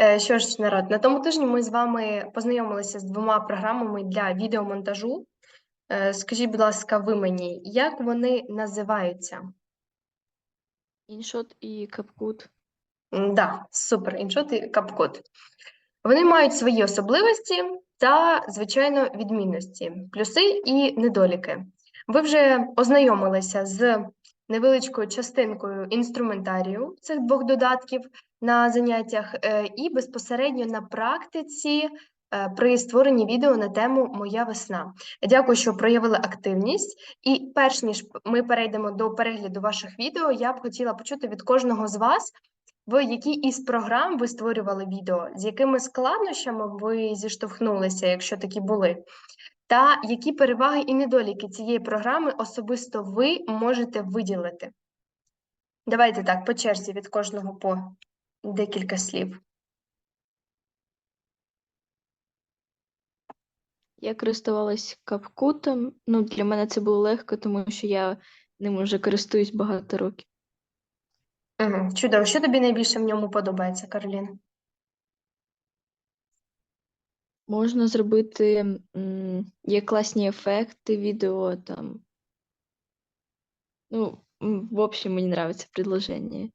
Е, Що ж, народ, на тому тижні ми з вами познайомилися з двома програмами для відеомонтажу. Е, Скажіть, будь ласка, ви мені, як вони називаються? Іншот і капкут. М, Да, супер, іншот і CapCut. Вони мають свої особливості та, звичайно, відмінності, плюси і недоліки. Ви вже ознайомилися з невеличкою частинкою інструментарію цих двох додатків на заняттях е, і безпосередньо на практиці е, при створенні відео на тему Моя весна. Дякую, що проявили активність. І перш ніж ми перейдемо до перегляду ваших відео, я б хотіла почути від кожного з вас, в якій із програм ви створювали відео, з якими складнощами ви зіштовхнулися, якщо такі були, та які переваги і недоліки цієї програми особисто ви можете виділити? Давайте так, по черзі від кожного по декілька слів. Я користувалась капкутом. Ну, для мене це було легко, тому що я ним вже користуюсь багато років. Угу, чудово. Що тобі найбільше в ньому подобається, Каролін? Можна зробити є класні ефекти відео там. Ну, в общем, мені подобається предложення.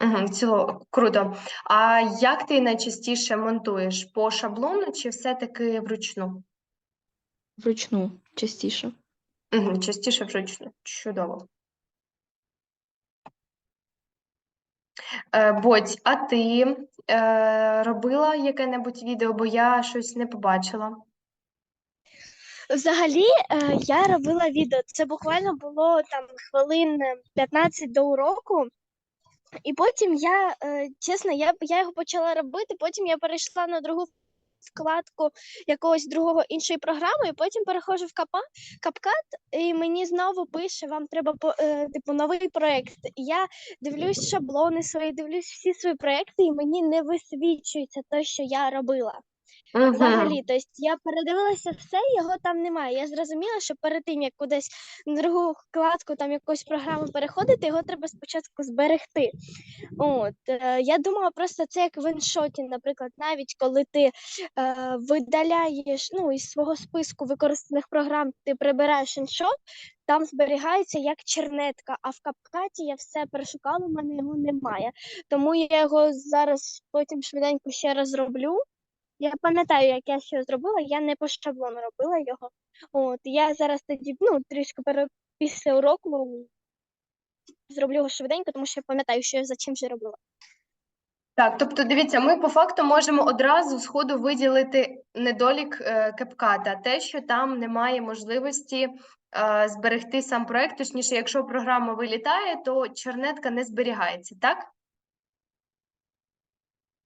Угу, ціло, круто. А як ти найчастіше монтуєш? По шаблону чи все-таки вручну? Вручну частіше. Угу, частіше вручну. Чудово. Е, Бодь, а ти е, робила яке-небудь відео, бо я щось не побачила. Взагалі, е, я робила відео. Це буквально було там хвилин 15 до уроку. І потім я, е, чесно, я, я його почала робити, потім я перейшла на другу вкладку якогось другого іншої програми, і потім переходжу в капа, капкат, і мені знову пише, вам треба е, типу новий проєкт. Я дивлюсь шаблони свої, дивлюсь всі свої проєкти, і мені не висвічується те, що я робила. Взагалі, тобто я передивилася все, його там немає. Я зрозуміла, що перед тим, як кудись на другу вкладку там якоїсь програми переходити, його треба спочатку зберегти. От, е, я думала, просто це як в іншоті, наприклад, навіть коли ти е, видаляєш ну, із свого списку використаних програм, ти прибираєш іншот, там зберігається як чернетка, а в капкаті я все перешукала, у мене його немає. Тому я його зараз потім швиденько ще раз зроблю. Я пам'ятаю, як я ще зробила, я не по шаблону робила його. От, я зараз тоді, ну, трішки пере... після уроку зроблю його швиденько, тому що я пам'ятаю, що я за чим же робила. Так, тобто, дивіться, ми по факту можемо одразу з ходу виділити недолік е, кепката, те, що там немає можливості е, зберегти сам проект. Точніше, якщо програма вилітає, то чернетка не зберігається, так?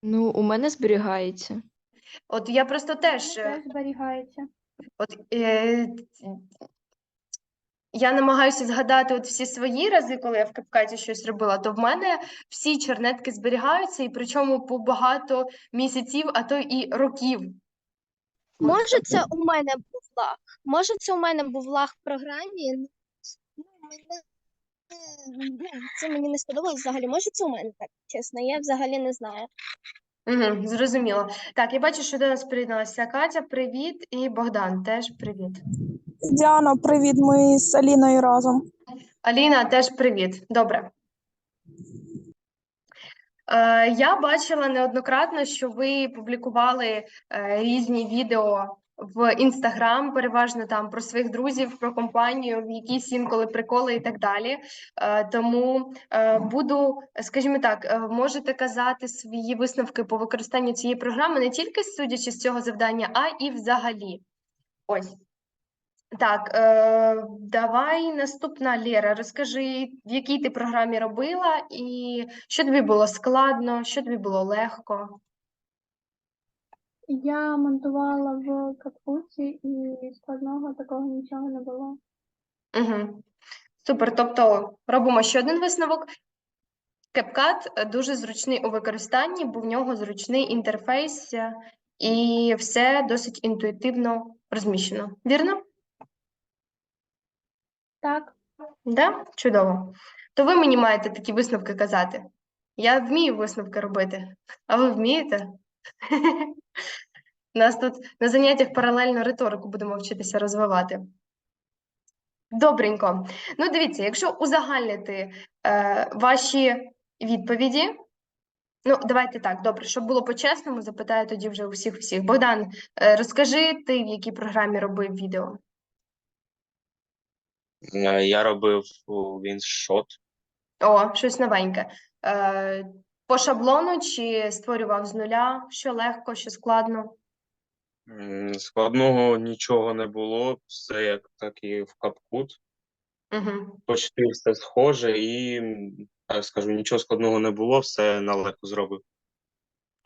Ну, у мене зберігається. От я просто теж. е, Теж зберігається. От, е, я намагаюся згадати от всі свої рази, коли я в капкаті щось робила, то в мене всі чернетки зберігаються, і причому по багато місяців, а то і років. Може, це у мене був лаг. Може, це у мене був лаг в програмі. Ну, мене... ну, Це мені не сподобалось взагалі. Може, це у мене так, чесно, я взагалі не знаю. Угу, зрозуміло. Так, я бачу, що до нас приєдналася Катя. Привіт, і Богдан теж привіт. Діана, привіт, ми з Аліною разом. Аліна, теж привіт. Добре. Е, я бачила неоднократно, що ви публікували е, різні відео в Інстаграм, переважно там про своїх друзів, про компанію, в якісь інколи приколи і так далі. Е, тому е, буду, скажімо так, е, можете казати свої висновки по використанню цієї програми не тільки судячи з цього завдання, а і взагалі. Ось. Так, е, давай наступна Лера. Розкажи, в якій ти програмі робила, і що тобі було складно, що тобі було легко. Я монтувала в капуці і складного такого нічого не було. Угу. Супер. Тобто робимо ще один висновок. CapCut дуже зручний у використанні, бо в нього зручний інтерфейс е, і все досить інтуїтивно розміщено. Вірно? Так, Да? Чудово. То ви мені маєте такі висновки казати. Я вмію висновки робити. А ви вмієте? У нас тут на заняттях паралельно риторику будемо вчитися розвивати. Добренько. Ну, дивіться, якщо узагальнити е, ваші відповіді, ну, давайте так, добре, щоб було по-чесному, запитаю тоді вже у всіх. Богдан, е, розкажи ти, в якій програмі робив відео? Е, Я робив у Віншот. О, щось новеньке. Е, по шаблону чи створював з нуля? Що легко, що складно? Складного нічого не було, все як так і в капкут. Угу. Почти все схоже, і так скажу, нічого складного не було, все на легко зробив.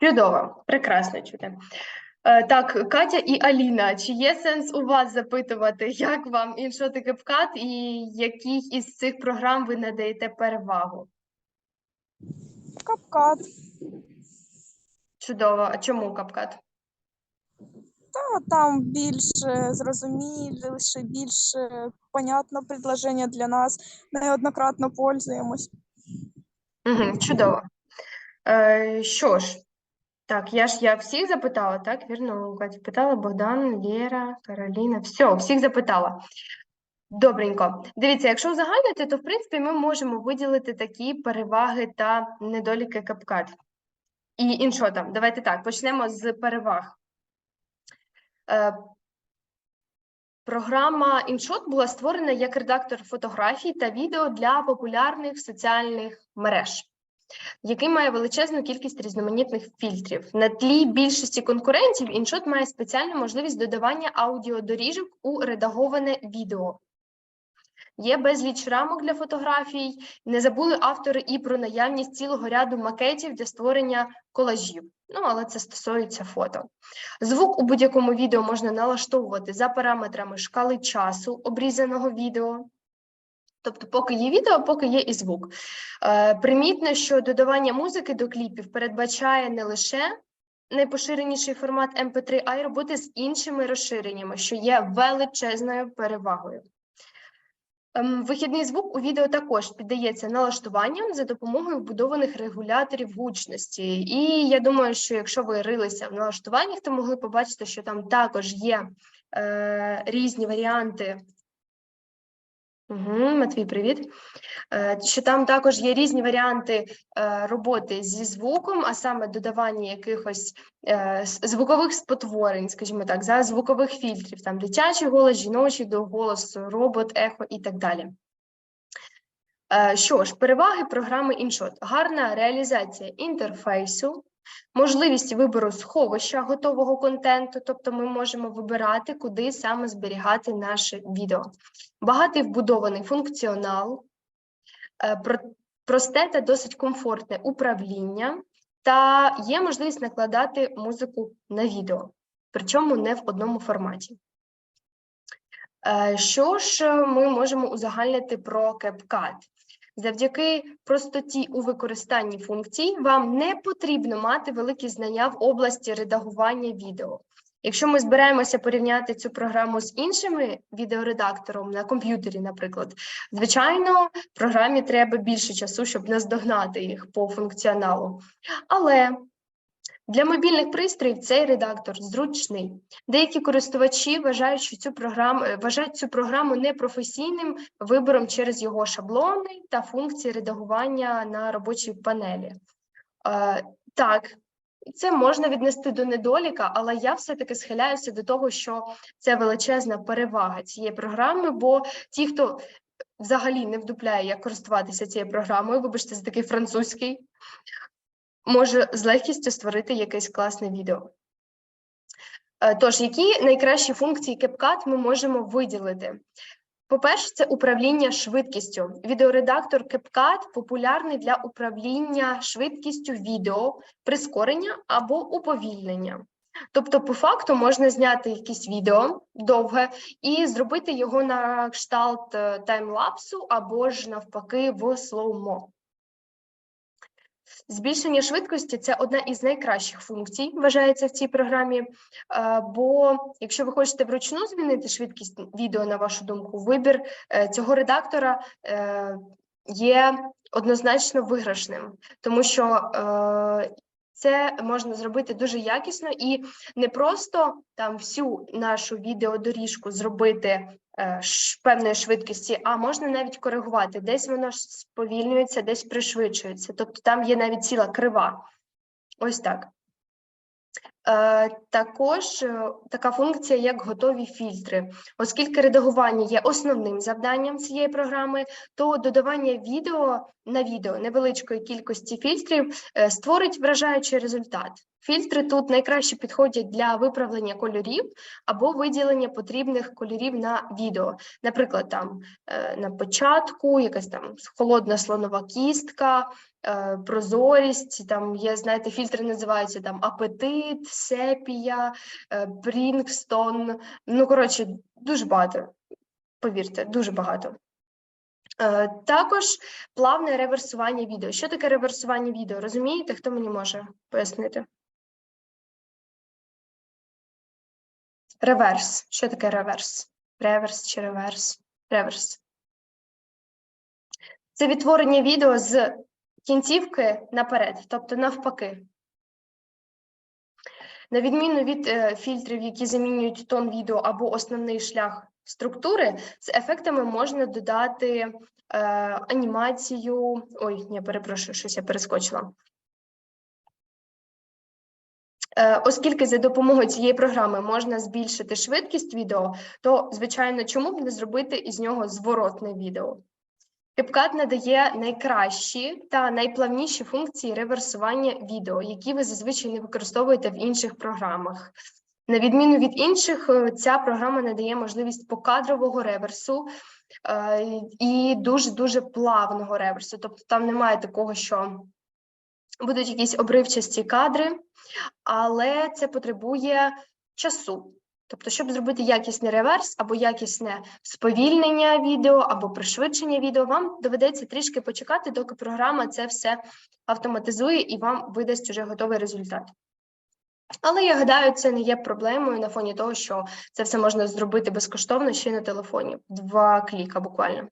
Чудово, прекрасно чути. Е, Так, Катя і Аліна, чи є сенс у вас запитувати, як вам іншот і CapCut і якій із цих програм ви надаєте перевагу? Капкат. Чудово. А чому CapCut? Та там більш зрозуміліше, більш понятно предложення для нас. Неоднократно пользуємось. Угу, чудово. Е, що ж, так, я ж я всіх запитала, так? Вірно, Катя питала, Богдан, Лєра, Кароліна. Все, всіх запитала. Добренько. Дивіться, якщо узагальнити, то в принципі ми можемо виділити такі переваги та недоліки CapCut. І іншота. Давайте так, почнемо з переваг. Е, Програма InShot була створена як редактор фотографій та відео для популярних соціальних мереж, який має величезну кількість різноманітних фільтрів. На тлі більшості конкурентів InShot має спеціальну можливість додавання аудіодоріжок у редаговане відео. Є безліч рамок для фотографій. Не забули автори і про наявність цілого ряду макетів для створення колажів. Ну, але це стосується фото. Звук у будь-якому відео можна налаштовувати за параметрами шкали часу обрізаного відео. Тобто, поки є відео, поки є і звук. Е, примітно, що додавання музики до кліпів передбачає не лише найпоширеніший формат MP3, а й роботи з іншими розширеннями, що є величезною перевагою. Ем, Вихідний звук у відео також піддається налаштуванням за допомогою вбудованих регуляторів гучності. І я думаю, що якщо ви рилися в налаштуваннях, то могли побачити, що там також є е, різні варіанти. Угу, Матвій, привіт. Е, що там також є різні варіанти е, роботи зі звуком, а саме додавання якихось е, звукових спотворень, скажімо так, за звукових фільтрів, там дитячий голос, жіночий до голосу, робот, ехо і так далі. Що ж, переваги програми InShot. Гарна реалізація інтерфейсу, можливість вибору сховища готового контенту, тобто ми можемо вибирати, куди саме зберігати наше відео. Багатий вбудований функціонал, е, просте та досить комфортне управління, та є можливість накладати музику на відео, причому не в одному форматі. Е, Що ж ми можемо узагальнити про CapCut? Завдяки простоті у використанні функцій вам не потрібно мати великі знання в області редагування відео. Якщо ми збираємося порівняти цю програму з іншими відеоредактором на комп'ютері, наприклад, звичайно, програмі треба більше часу, щоб наздогнати їх по функціоналу. Але для мобільних пристроїв цей редактор зручний. Деякі користувачі вважають, що цю програму вважають цю програму непрофесійним вибором через його шаблони та функції редагування на робочій панелі. Е, так, це можна віднести до недоліка, але я все-таки схиляюся до того, що це величезна перевага цієї програми, бо ті, хто взагалі не вдупляє, як користуватися цією програмою, вибачте, за такий французький, може з легкістю створити якесь класне відео. Е, Тож, які найкращі функції CapCut ми можемо виділити? По-перше, це управління швидкістю. Відеоредактор CapCut популярний для управління швидкістю відео, прискорення або уповільнення. Тобто, по факту, можна зняти якесь відео довге і зробити його на кшталт е, таймлапсу або ж навпаки в слоумо. Збільшення швидкості це одна із найкращих функцій, вважається в цій програмі. е, Бо якщо ви хочете вручну змінити швидкість відео, на вашу думку, вибір е, цього редактора е, є однозначно виграшним, тому що це можна зробити дуже якісно і не просто там всю нашу відеодоріжку зробити певної швидкості, а можна навіть коригувати. Десь воно сповільнюється, десь пришвидшується. Тобто там є навіть ціла крива. Ось так. Е, також е, така функція, як готові фільтри. Оскільки редагування є основним завданням цієї програми, то додавання відео на відео невеличкої кількості фільтрів е, створить вражаючий результат. Фільтри тут найкраще підходять для виправлення кольорів або виділення потрібних кольорів на відео. Наприклад, там на початку якась там холодна слонова кістка, прозорість, там є, знаєте, фільтри називаються там апетит, сепія, е, Брінгстон. Ну, коротше, дуже багато. Повірте, дуже багато. Е, Також плавне реверсування відео. Що таке реверсування відео? Розумієте, хто мені може пояснити? Реверс. Що таке реверс? Реверс чи реверс? Реверс. Це відтворення відео з кінцівки наперед, тобто навпаки. На відміну від е, фільтрів, які замінюють тон відео або основний шлях структури, з ефектами можна додати е, анімацію. Ой, ні, перепрошую, щось я перескочила. Е, Оскільки за допомогою цієї програми можна збільшити швидкість відео, то, звичайно, чому б не зробити із нього зворотне відео? CapCut надає найкращі та найплавніші функції реверсування відео, які ви зазвичай не використовуєте в інших програмах. На відміну від інших, е, ця програма надає можливість покадрового реверсу е, і дуже-дуже плавного реверсу. Тобто там немає такого, що будуть якісь обривчасті кадри, але це потребує часу. Тобто, щоб зробити якісний реверс або якісне сповільнення відео, або пришвидшення відео, вам доведеться трішки почекати, доки програма це все автоматизує і вам видасть уже готовий результат. Але я гадаю, це не є проблемою на фоні того, що це все можна зробити безкоштовно ще й на телефоні. Два кліка буквально.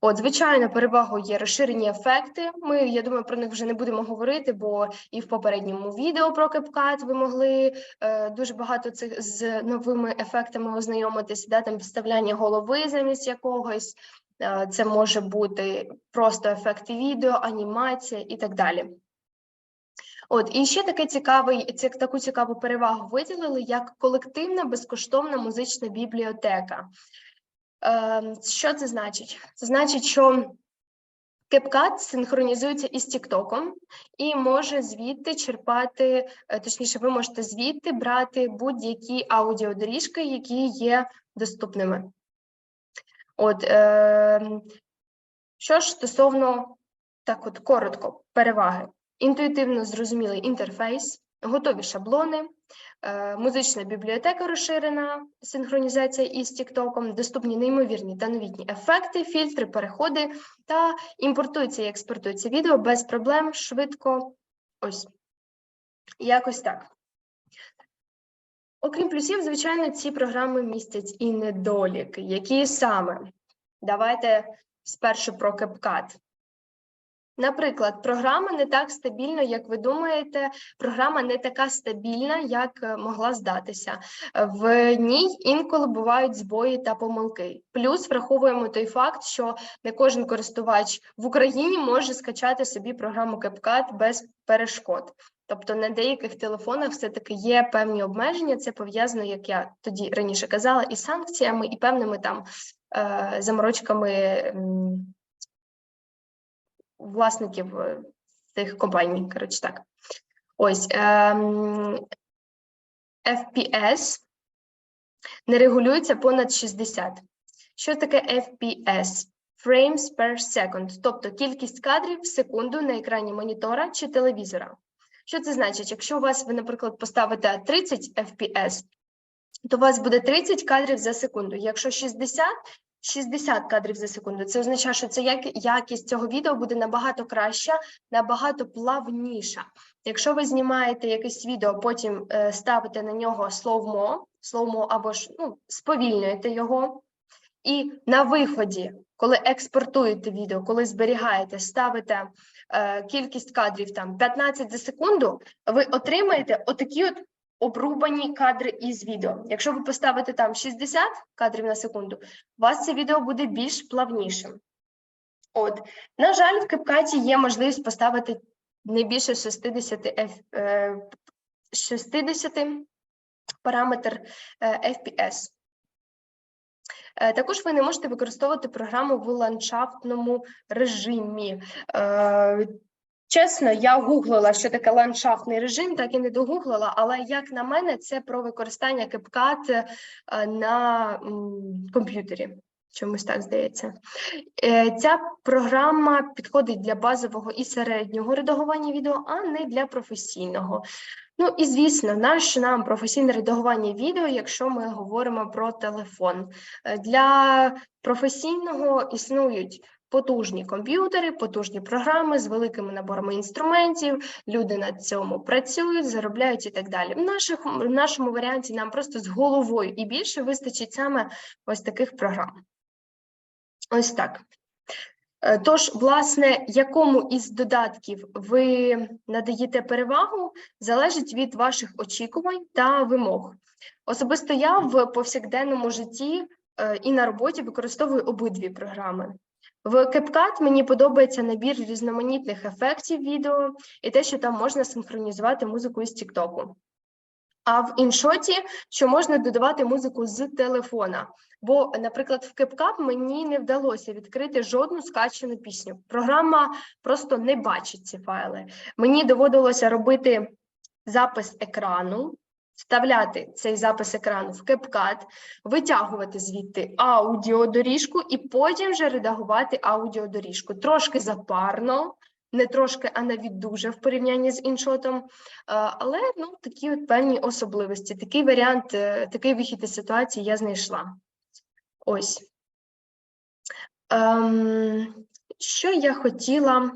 От, звичайно, перевагою є розширені ефекти. Ми, я думаю, про них вже не будемо говорити, бо і в попередньому відео про CapCut ви могли е, дуже багато цих з новими ефектами ознайомитися, да, там підставляння голови замість якогось. Е, це може бути просто ефекти відео, анімація і так далі. От, і ще таке цікавий, ці- таку цікаву перевагу виділили як колективна безкоштовна музична бібліотека. Е, що це значить? Це значить, що CapCut синхронізується із TikTok і може звідти черпати, е, точніше, ви можете звідти брати будь-які аудіодоріжки, які є доступними. От, е, що ж стосовно так, от коротко, переваги. Інтуїтивно зрозумілий інтерфейс, готові шаблони, музична бібліотека розширена, синхронізація із TikTok, доступні неймовірні та новітні ефекти, фільтри, переходи та імпортується і експортується відео без проблем, швидко. Ось. Якось так. Окрім плюсів, звичайно, ці програми містять і недоліки. Які саме? Давайте спершу про CapCut. Наприклад, програма не так стабільна, як ви думаєте, програма не така стабільна, як е, могла здатися. В ній інколи бувають збої та помилки. Плюс враховуємо той факт, що не кожен користувач в Україні може скачати собі програму CapCut без перешкод. Тобто на деяких телефонах все-таки є певні обмеження. Це пов'язано, як я тоді раніше казала, із санкціями і певними там е, заморочками. Власників е, цих компаній. Коротше так. Ось ем, FPS не регулюється понад 60. Що таке FPS? Frames per second, тобто кількість кадрів в секунду на екрані монітора чи телевізора. Що це значить? Якщо у вас, ви, наприклад, поставите 30 FPS, то у вас буде 30 кадрів за секунду. Якщо 60, 60 кадрів за секунду. Це означає, що це як, якість цього відео буде набагато краща, набагато плавніша. Якщо ви знімаєте якесь відео, потім е, ставите на нього slow-mo, slow-mo або ж ну, сповільнюєте його, і на виході коли експортуєте відео, коли зберігаєте, ставите е, кількість кадрів там 15 за секунду, ви отримаєте отакі от обрубані кадри із відео. Якщо ви поставите там 60 кадрів на секунду, у вас це відео буде більш плавнішим. От, на жаль, в CapCut є можливість поставити не більше 60 е, 60 параметр е, FPS. Е, Також ви не можете використовувати програму в ландшафтному режимі. Чесно, я гуглила, що таке ландшафтний режим, так і не догуглила, але як на мене, це про використання CapCut е, на комп'ютері. Чомусь так здається. Е, Ця програма підходить для базового і середнього редагування відео, а не для професійного. Ну і звісно, наш нам професійне редагування відео, якщо ми говоримо про телефон. Е, Для професійного існують потужні комп'ютери, потужні програми з великими наборами інструментів. Люди над цьому працюють, заробляють і так далі. В, наших, в нашому варіанті нам просто з головою і більше вистачить саме ось таких програм. Ось так. Е, Тож, власне, якому із додатків ви надаєте перевагу, залежить від ваших очікувань та вимог. Особисто я в повсякденному житті е, і на роботі використовую обидві програми. В CapCut мені подобається набір різноманітних ефектів відео і те, що там можна синхронізувати музику із TikTok. А в іншоті, що можна додавати музику з телефона. Бо, наприклад, в CapCut мені не вдалося відкрити жодну скачану пісню. Програма просто не бачить ці файли. Мені доводилося робити запис екрану, вставляти цей запис екрану в CapCut, витягувати звідти аудіодоріжку і потім вже редагувати аудіодоріжку. Трошки запарно, не трошки, а навіть дуже в порівнянні з іншотом. Е, Але ну, такі от певні особливості. Такий варіант, е, такий вихід із ситуації я знайшла. Ось. Ем, що я хотіла